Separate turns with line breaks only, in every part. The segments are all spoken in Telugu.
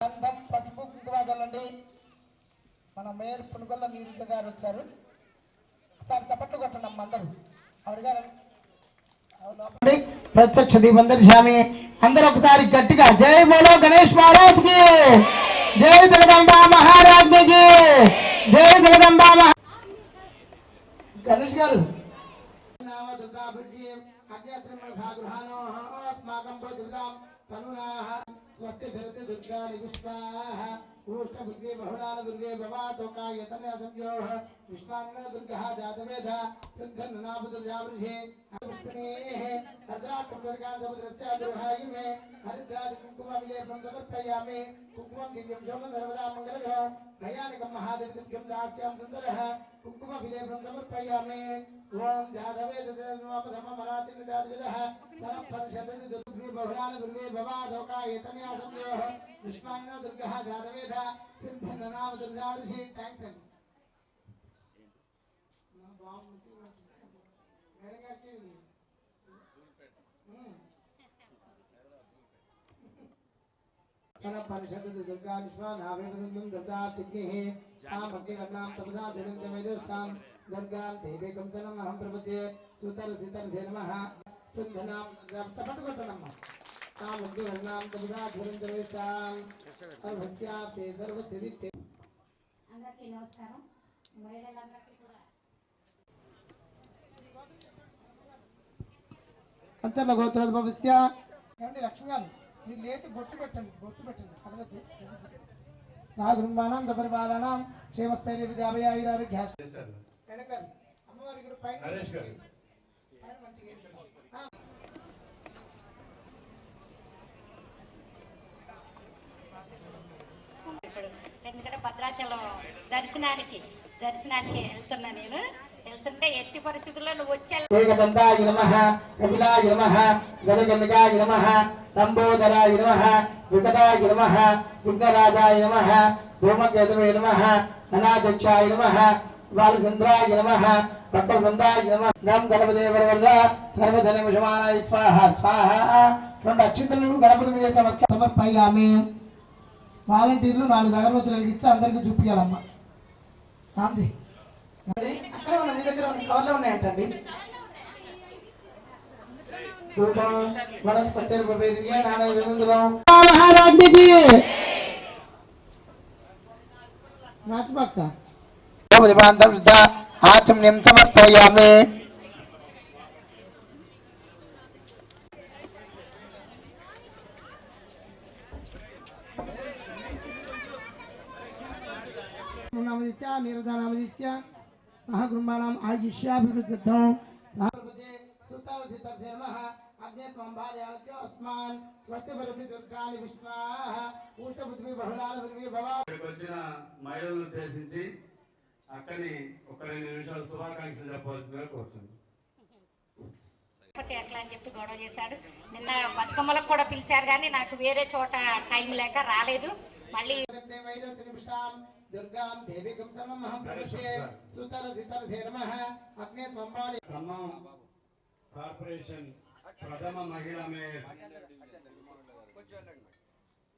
గంధం పసుపు కుంకుమ చల్లండి మన మేయర్ పునుగొల్ల నీరుజ గారు వచ్చారు. ఒకసారి చప్పట్లు కొట్టండి అమ్మ అందరూ. ఆవిడ గారు. లోపలి ప్రత్యక్ష దీపం దర్శామి అందరూ ఒకసారి గట్టిగా జై బోలో గణేష్ మహారాజ్కి జై జగదంబ మహారాజ్కి జై జగదంబ గణేష్ గారు. భరతి దుర్గాని విశ్వాః कृष्णभुग्रे बहुलानदुर्गे भवातोकायतन्यासंयोः विश्वान्नदुर्गः जातवेध सिद्धनाभदुर्यावृषे पुष्पणेः हजराकुम्भर्गान्तपदस्यादुर्भायुमे हरिद्रादिकुङ्कुमविलेपं समर्पयामि कुङ्कुमं दिव्यं शोभं सर्वदा मङ्गलघो भयानिकं महादेवतुभ्यं दास्यां सुन्दरः कुङ्कुमविलेपं समर्पयामि ॐ जातवेदमरातिजातविदः धनं परिषदति दुर्गे बहुलानदुर्गे भवादोकायतन्यासंयोः विश्वान्नदुर्गः था ಸಿದ್ಧನಾವದೃಢಾಭಿಷೇ ಟ್ಯಾಂಕ್ ತನ್ನಿ ನಾನು ಬಾಂಬ್ ಮುಚ್ಚಿ ಬೆಳಗಾಕಿದ್ದೀನಿ ಸರ ಪರಿಷದ ದುರ್ಗಾ ವಿಶ್ವನಾಭಿವಸಂಧಂ ದರ್ಗಾ ತಿಗ್ನಿಃ ತಾಂ ಭಕ್ತಿಗರ್ಣಾಂ ತಪದಾ ಧನಂತ ವೈದೇಷ್ಟಾಂ ದರ್ಗಾಂ ದೇವೇಕಂ ತನಂ ಅಹಂ ಪ್ರಪದ್ಯೆ ಸುತರ ಸಿತರ ಧೇನಮಃ ಸಿಂಧನಾಂ ಚಪಟು ಕೊಟ್ಟಣಮ್ಮ పరిషత్ దుర్గా విశ్వానావేదం దుర్గా తిగ్నిః తాం అగ్నివర్ణాం తపసా దినంతమైరుష్టాం దుర్గాం దేవేకం తనం అహం ప్రపద్యే సుతర సితర నమః సింధనాం చప్పట్లు కొట్టనమ్మా తాం అగ్నివర్ణాం తపసా దినంతమైరుష్టాం సర్వస్యాతే సర్వసిద్ధి
అందరికీ నమస్కారం మహిళలందరికీ కూడా
కంచర్ల గోత్రోద్భవస్య ఏమండి లక్ష్మి గారు మీరు లేచి బొట్టు పెట్టండి బొట్టు పెట్టండి కదలొద్దు నా గృహాణం గపరిపాలనం క్షేమస్థైర్య విజాభయాయురారోగ్య
చేశారు.
వెనకాల అమ్మవారి ఇక్కడ పైన
నరేష్ గారు.
పైన మంచిగా
ఎందుకంటే భద్రాచలం దర్శనానికి దర్శనానికి వెళ్తున్నా నేను. వెళ్తుంటే ఎట్టి పరిస్థితుల్లో నువ్వు వచ్చే
ఏకదంతాయ నమః కపిలాయ నమః గజగంగాయ నమః లంబోదరాయ నమః వికటాయ నమ విఘ్నరాజాయ నమ ధూమకేతవే నమ అనాధ్యక్షాయ నమ బాలచంద్రాయ నమ భక్తవృందాయ నమః. నమ గణపదే వరవరద సర్వధన విషమాణాయ స్వాహ స్వాహ. రెండు అక్షింతలను గణపతి మీద సమస్కారం సమర్పయామి. వాలంటీర్లు నాలుగు అగరబత్తులు వెలిగించి అందరికీ చూపించాలమ్మా మరి అక్కడ ఉన్న మీ దగ్గర ఉన్న కవర్లో ఉన్నాయంటండి? మ్యాచ్ బాక్సా ఆచమ్యం సమర్పయామి. నామదిత్య నిరదానామదిత్య సహ గృహాణం ఆయుష్యాభివృద్ధిర్థం అస్మాన్ స్వస్తి భరతి దుర్గాని పృథివీ పృథివీ భవా
వచ్చిన మహిళలను ఉద్దేశించి అక్కని ఒక రెండు నిమిషాలు శుభాకాంక్షలు చెప్పవలసిందిగా కోరుతుంది
ఎట్లా అని చెప్పి గొడవ చేశాడు. నిన్న బతుకమ్మలకు కూడా పిలిచారు కానీ నాకు వేరే చోట టైం లేక రాలేదు. మళ్ళీ
దుర్గాం దేవికం నమః అగ్నే త్వం భార్య
ఖమ్మం కార్పొరేషన్ ప్రథమ మహిళా మేయర్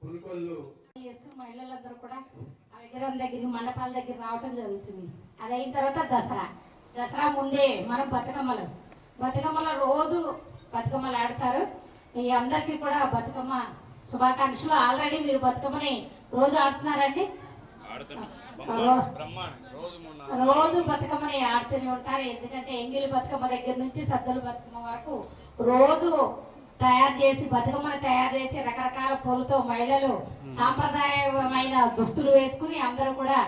పునుకొల్లు।
చేస్తూ మహిళలందరూ కూడా ఆ విగ్రహం దగ్గరికి మండపాల దగ్గర రావటం జరుగుతుంది. అది అయిన తర్వాత దసరా. దసరా ముందే మనం బతుకమ్మలు. బతుకమ్మలో రోజు బతుకమ్మలు ఆడతారు. మీ అందరికీ కూడా బతుకమ్మ శుభాకాంక్షలు. ఆల్రెడీ మీరు బతుకమ్మని రోజు ఆడుతున్నారండి. రోజు బతుకమ్మని ఆడుతూనే ఉంటారు. ఎందుకంటే ఎంగిలి బతుకమ్మ దగ్గర నుంచి సద్దుల బతుకమ్మ వరకు రోజు తయారు చేసి బతుకమ్మని తయారు చేసి రకరకాల పూలతో మహిళలు సాంప్రదాయమైన దుస్తులు వేసుకుని అందరూ కూడా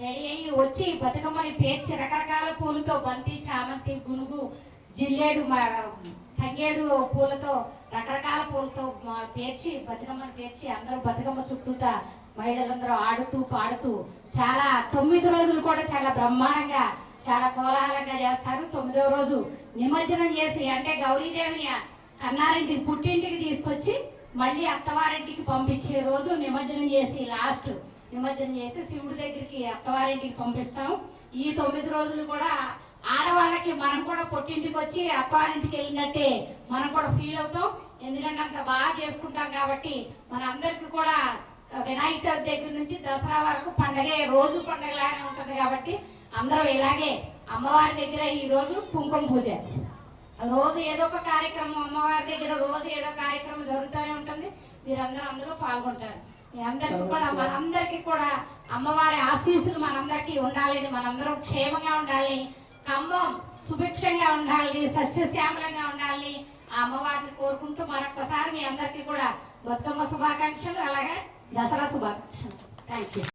రెడీ అయ్యి వచ్చి బతుకమ్మని పేర్చి రకరకాల పూలతో బంతి చామంతి గునుగు జిల్లేడు తంగేడు పూలతో రకరకాల పూలతో పేర్చి బతుకమ్మని పేర్చి అందరూ బతుకమ్మ చుట్టూతా మహిళలందరూ ఆడుతూ పాడుతూ చాలా తొమ్మిది రోజులు కూడా చాలా బ్రహ్మాండంగా చాలా కోలాహలంగా చేస్తారు. తొమ్మిదవ రోజు నిమజ్జనం చేసి అంటే గౌరీదేవిని అన్నారింటికి పుట్టింటికి తీసుకొచ్చి మళ్ళీ అత్తవారింటికి పంపించే రోజు నిమజ్జనం చేసి లాస్ట్ నిమజ్జనం చేసి శివుడి దగ్గరికి అత్తవారింటికి పంపిస్తాం ఈ తొమ్మిది రోజులు కూడా ఆడవాళ్ళకి మనం కూడా పుట్టింటికి వచ్చి అత్తవారింటికి వెళ్ళినట్టే మనం కూడా ఫీల్ అవుతాం. ఎందుకంటే అంత బాగా చేసుకుంటాం కాబట్టి మన అందరికి కూడా వినాయక చవితి దగ్గర నుంచి దసరా వరకు పండగే రోజు పండగలానే ఉంటుంది కాబట్టి అందరూ ఇలాగే అమ్మవారి దగ్గర ఈ రోజు కుంకుమ పూజ. రోజు ఏదో ఒక కార్యక్రమం అమ్మవారి దగ్గర రోజు ఏదో కార్యక్రమం జరుగుతూనే ఉంటుంది. మీరందరూ అందరూ పాల్గొంటారు. మీ అందరికీ కూడా మనందరికీ కూడా అమ్మవారి ఆశీస్సులు మనందరికీ ఉండాలని మనందరం క్షేమంగా ఉండాలి ఖమ్మం సుభిక్షంగా ఉండాలి సస్యశ్యామలంగా ఉండాలి ఆ అమ్మవారిని కోరుకుంటూ మరొకసారి మీ అందరికీ కూడా బతుకమ్మ శుభాకాంక్షలు. అలాగే దసరా శుభాకాంక్షలు థ్యాంక్ యూ